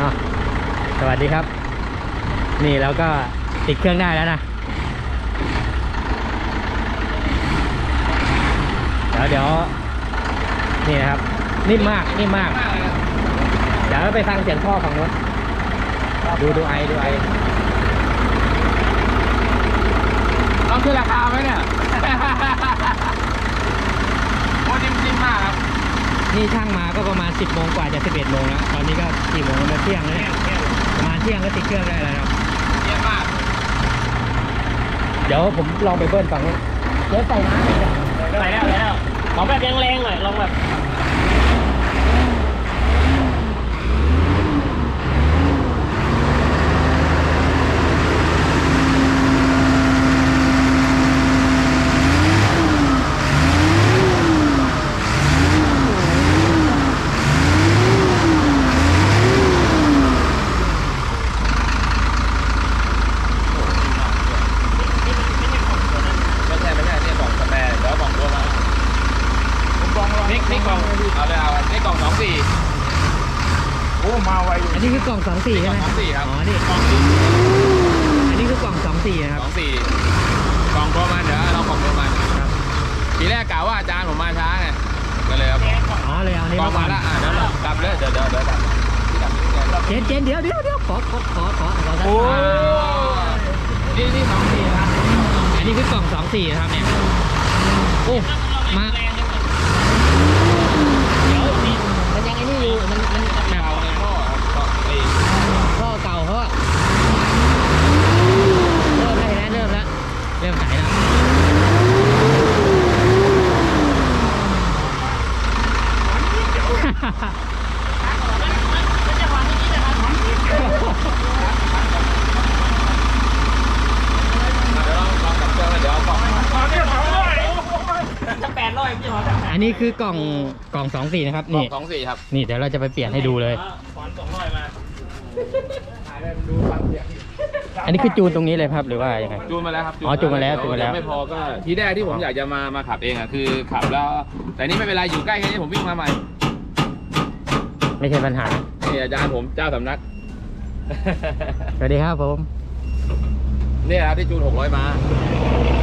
อะสวัสดีครับ นี่เราก็ติดเครื่องได้แล้วนะเดี๋ยวเดี๋ยว นี่นะครับ นิ่มมากนิ่มมาก เดี๋ยวเราไปฟังเสียงพ่อฝั่งนู้นดูดูไอดูไอต้องขึ้นราคาไหมเนี่ย นิ่มๆมากครับนี่ช่างมาก็ประมาณ 10โมงกว่าจะ 11โมงแล้ว ตอนนี้ก็กี่โมงแล้วเที่ยงแล้วเนี่ยประมาณเที่ยงก็ติดเครื่องได้แล้วนะครับเยี่ยมมาก เดี๋ยวผมลองไปเบิ้ลฝั่งนู้นเดี๋ยวใส่น้ำเลยนะไปแล้วไปแล้วขอแบบแรงๆหน่อยลองแบบ ไม่ใช่ไม่ใช่นี่กล่องสแปร์เดี๋ยวกล่องรวมมาผมกล่องนี่นี่กล่อง เอาเลยเอานี่กล่องสองสี่โอ้มาไวอยู่อันนี้คือกล่องสองสี่ใช่ไหมกล่องสองสี่ครับอ๋อนี่กล่องสี่อันนี้คือกล่องสองสี่นะครับ สองสี่กล่องรวมมันเดี๋ยวเรากล่องรวมมันครับ ทีแรกกะว่าอาจารย์ผมมาช้าไงก็เลยเอาอ๋อเลยเอาอันนี้กล่องมาก่มาอนละอะเดี๋ยวเรากลับเลยเดี๋ยวเดี๋ยวเดี๋ยวกลับที่กลับที่กลับเจนเจนเดี๋ยวเดี๋ยวเดี๋ยวขอขอขอขอขอสักโอ้อ่านี่นี่สองสี่ครับอันนี้คือกล่องสองสี่นะครับเนี่ยโอ้มา แรงๆเลย เดี๋ยวนี่มัน ยังไอ้นี่อยู่ มันมันแบบ เอาในหม้อครับก็ไอ้ พ่อเก่าเขาอะเริ่มแล้วเห็นไหมเริ่มแล้ว เริ่มไหนแล้ว มันจะหวานอย่างนี้นะครับ เดี๋ยวเราลองกับเครื่องแล้วเดี๋ยวเอากล่อง ถ้าแป ดร้อยพี่หอมอันนี้คือกล่องกล่องสองสี่นะครับกล่อนี่งสองสี่ครับ นี่เดี๋ยวเราจะไปเปลี่ยนให้ดูเลยหวานสองร้อยมาอันนี้คือจูนตรงนี้เลยครับหรือว่ายังไง จูนมาแล้วครับอ๋อจูนมาแล้วจูนมาแล้วเดี๋ยไม่พอก็ทีแรกที่ผมอยากจะมามาขับเองอะคือขับแล้ว แต่นี่ไม่เป็นไรอยู่ใกล้แค่นี้ผมวิ่งมาใหม่ไม่ใช่ปัญหานี่อาจารย์ผมเจ้าสำนัก สวัสดีครับผม เนี่ยครับที่จูน600มาเอา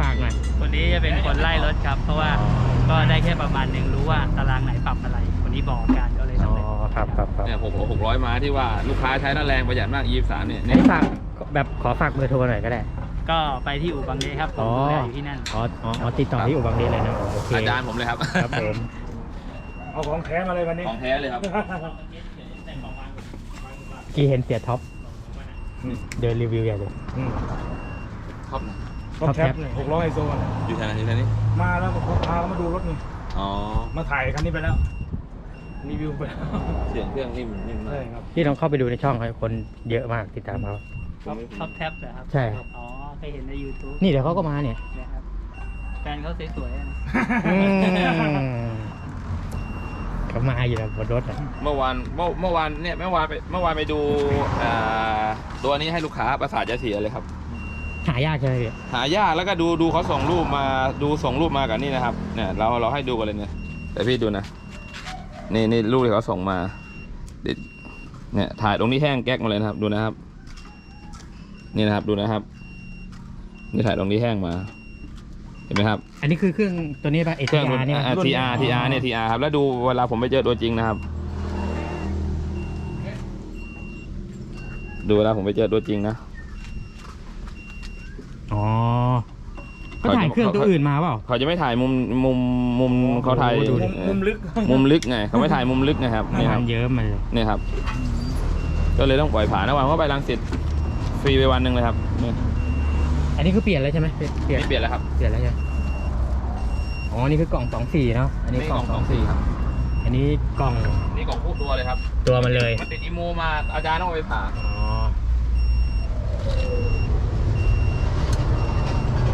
ฝากหน่อยฝากหน่อย คนนี้จะเป็นคนไล่รถครับ เพราะว่าก็ได้แค่ประมาณหนึ่งรู้ว่าตารางไหนปรับอะไร คนนี้บอกการก็เลยอ๋อสำเร็จครับครับครับเนี่ยหกหกร้อยมาที่ว่าลูกค้าใช้น้ำแรงประหยัดมาก E3 เนี่ยอันเนี่ยนี้ฝากแบบขอฝากเบอร์โทรหน่อยก็ได้ ก็ไปที่อู่บางเดครับผมดูแลอยู่ที่นั่น อ๋ออ๋ออ๋อติดต่อที่อุบังเดชเลยนะโอเคอาจารย์ผมเลยครับ ครับผม เอาของแท้มาเลยวันนี้ ของแท้เลยครับ กี่เห็นเสียท็อป เดินรีวิวใหญ่เลยครับ ท็อปแคปเนี่ยหกร้อยไอโซนอยู่แถวไหนอยู่แถวนี้ มาแล้วก็พาเขามาดูรถนี่อ๋อ มาถ่ายคันนี้ไปแล้ว รีวิวไปแล้วเสียงเครื่องนิ่มนิ่มมาใช่กครับ พี่ลองเข้าไปดูในช่องเขาคนเยอะมากติดตามเขา ท็อปท็อปแท็บเหรอครับใช่ครับ อ๋อเคยเห็นใน YouTube นี่เดี๋ยวเขาก็มาเนี่ยนะครับแฟนเขาสวยๆอะนะอืมเขามาอยู่แล้วบนรถอะเมื่อวานเมื่อเมื่อวานเนี่ยเมื่อวานไปเมื่อวานไปดูอ่าตัวนี้ให้ลูกค้าประสาทจะเสียเลยครับ หายากใช่ไหมพี่หายากแล้วก็ดูดูเขาส่งรูปมาดูส่งรูปมากับนี่นะครับ เนี่ยเราเราให้ดูกันเลยเนี่ยแต่พี่ดูนะ นี่นี่รูปที่เขาส่งมาเดี๋ยวเนี่ยถ่ายตรงนี้แห้งแก๊กมาเลยนะครับ ดูนะครับ นี่นะครับดูนะครับ นี่ถ่ายตรงนี้แห้งมา เห็นไหมครับ อันนี้คือเครื่องตัวนี้ป่ะเอเครื่องทีอาร์เนี่ย ทีอาร์ทีอาร์เนี่ยทีอาร์ครับแล้วดูเวลาผมไปเจอตัวจริงนะครับ ดูเวลาผมไปเจอตัวจริงนะ อ๋อ เขาถ่ายเครื่องตัวอื่นมาเปล่า เขาจะไม่ถ่ายมุมมุมมุมเขาถ่ายโอ้โหดูดิ มุมมุมลึก มุมลึกไงเขาไม่ถ่ายมุมลึกไงครับนี่คมัรับนเยอะมันเลยนี่ครับ ก็เลยต้องปล่อยผ่านนะวันก็ไปรังสิตฟรีไปวันหนึ่งเลยครับนี่อันนี้คือเปลี่ยนแล้วใช่ไหมเปลี่ยนนี่เปลี่ยนแล้วครับเปลี่ยนแล้วใช่ไหมอ๋อ นี่คือกล่องสองสี่เนาะ อันนี้นี่กกล่ล่อองงสสอองงสี่สี่ครับ อันนี้กล่องนี่กล่องคู่ตัวเลยครับ ตัวมันเลย มันติดอีโมมาอาจารย์ต้องเอาไปผ่าอ๋อ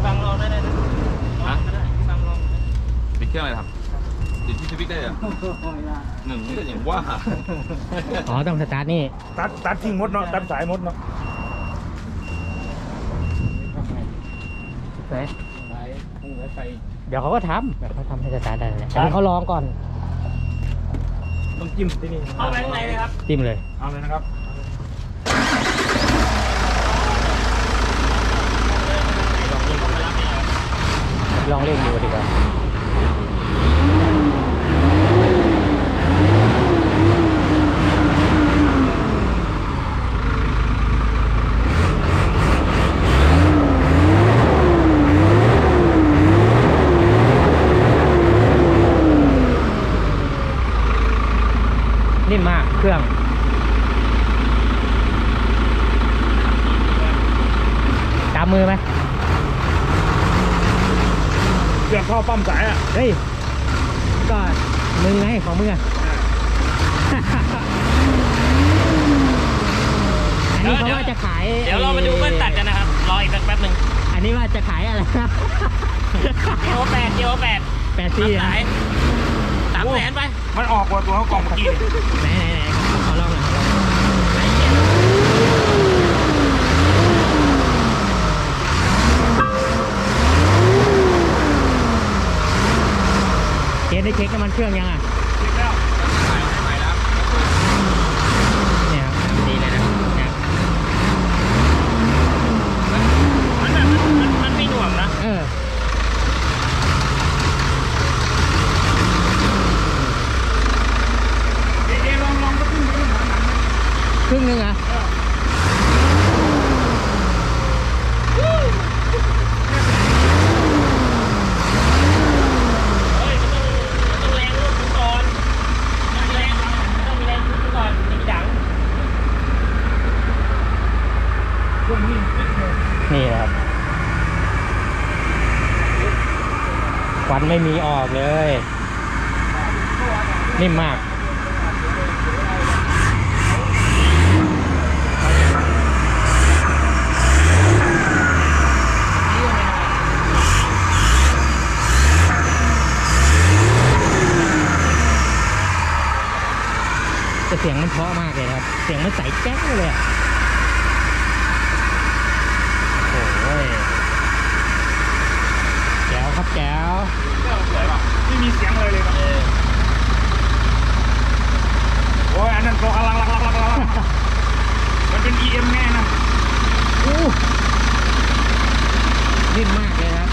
ฟังลองได้เลยนะลองก็ได้ฟังลอง ติดเครื่องอะไรครับติดที่สวิตช์ได้เหรอหนึ่งนี่ก็อย่างว่าอ๋อต้องสตาร์ทนี่ตัดตัดทิ้งมดเนาะตัดสายมดเนาะเฮ้ยไว้ไฟเดี๋ยวเขาก็ทำเดี๋ยวเขาทำให้สตาร์ทได้แหละอันนี้เขาลองก่อน ต้องจิ้มที่นี่เข้าไปข้างในเลยครับจิ้มเลย เอาเลยนะครับ ลองเล่นดูดีกว่า นิ่มมาก เครื่อง ตามมือไหมเกือบเข้าปั้มสายอะ เฮ้ย ก็มือไงของมืออะอันนี้เขาว่าจะขาย เดี๋ยวเรามาดูเบิ้ลตัดกันนะครับ รออีกสักแป๊บหนึ่งอันนี้ว่าจะขายอะไรนะเจโอแปดเจโอแปดแปดซี่สายสามแสนไป มันออกกว่าตัวเขากล่องเมื่อกี้นี่ไหนไหนไหนขอลองหน่อยขอลองหน่อยเจ๊ได้เช็คน้ำมันเครื่องยังอะ เช็คแล้ว เนี่ยครับดีเลยนะเนี่ย มันแบบมันมันมันไม่หน่วงนะ เออ เอ๊ะลองลองก็ขึ้นไปดูหนังหนัง ครึ่งหนึงเหรอะ เฮ้ยมันต้องมันต้องแรงลูกถึงก่อนมันแรงมันต้องมีแรงลูกถึงก่อนถึงจะดัง ช่วงนี้นิดเดียว นี่นะครับควัน ไม่มีออกเลย นิ่มมากแต่เสียงมันเพาะมากเลยครับ เสียงมันใสแจ๊กเลยอะโอ้ยแจ๋วครับแจ๋ว ไม่มี เสียงเลยเลยครับโอ้ยอันนั้นก็อลังลังลังลังลังมันเป็น EM แน่นะอู้นิ่มมากเลยครับ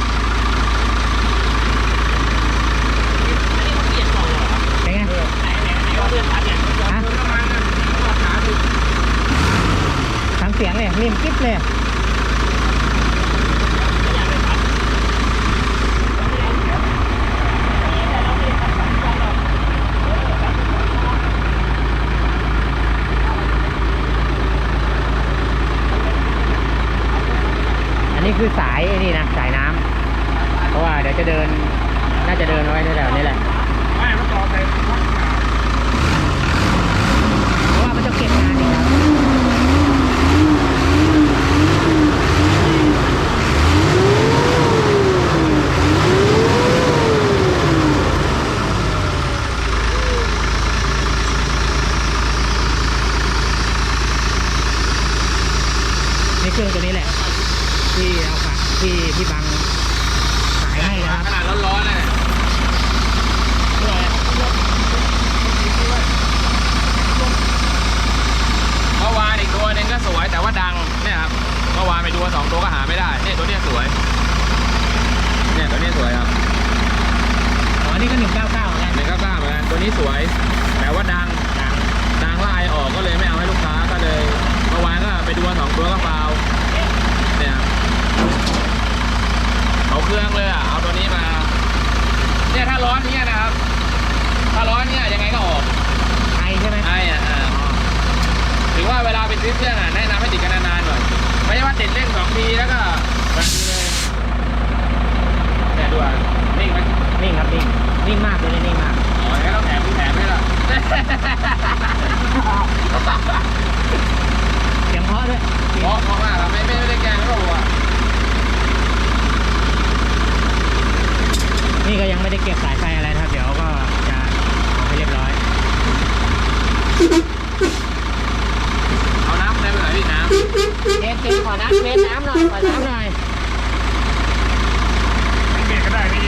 เป็นไงไหนไหนไหนว่าเพื่อนทัดเนี่ยฮะทั้งเสียงเลยนิ่มกิ๊บเลยไม่อยากไปทัด อั นี้คือสายไอ้นี่นะสายน้ำเพราะว่าเดี๋ยวจะเดินน่าจะเดินไว้แถวๆนี้แหละไม่มันต่อไป เพราะว่ามันจะเก็บงานอีกครับนี่เครื่องตัวนี้แหละ ที่เอาฝาก ที่ที่บังขายให้นะครับขนาดร้อนๆเลยเมื่อวานอีกตัวหนึงก็สวยแต่ว่าดังเนี่ยครับเมื่อวานไปดูมาสองตัวก็หาไม่ได้เนี่ยตัวเนี้ยสวย เนี่ยตัวเนี้ยสวยครับอ๋อนี่ก็หนึ่งเก้าเก้าเหมือนกันหนึ่งเก้าเก้าเหมือนกันตัวนี้สวย แต่ว่าดังดังดังไล่ออกก็เลยไม่เอาให้ลูกค้าก็เลยเมื่อวานก็ไปดูมาสองตัวก็เปล่าเนี่ยครับ เอาเครื่องเลยอะ เอาตัวนี้มา เนี่ยถ้าร้อนเนี่ยนะครับ ถ้าร้อนเนี่ยยังไงก็ออกไทยใช่ไหมไอ้อะอ่าถือว่าเวลาไปซื้อเครื่องอะแนะนำให้ติดกันนานๆหน่อย ไม่ใช่ว่าติดเร่งสองทีแล้วก็แบบนี้เลยเนี่ยดูอะนิ่งไหมนิ่งครับนิ่ง นิ่งมากเลยนะนิ่งมากอ๋องั้นต้องแถมพี่แถมให้ละเสียงเพราะด้วย ไม่ได้เก็บสายไฟอะไรครับ เดี๋ยวก็จะเอาไปเรียบร้อย เอาน้ำได้ไหมพี่น้ำเอ็ดเอ็ดขอน้ำเม็ดน้ำหน่อยขอน้ำหน่อยไม่เก็บก็ได้พี่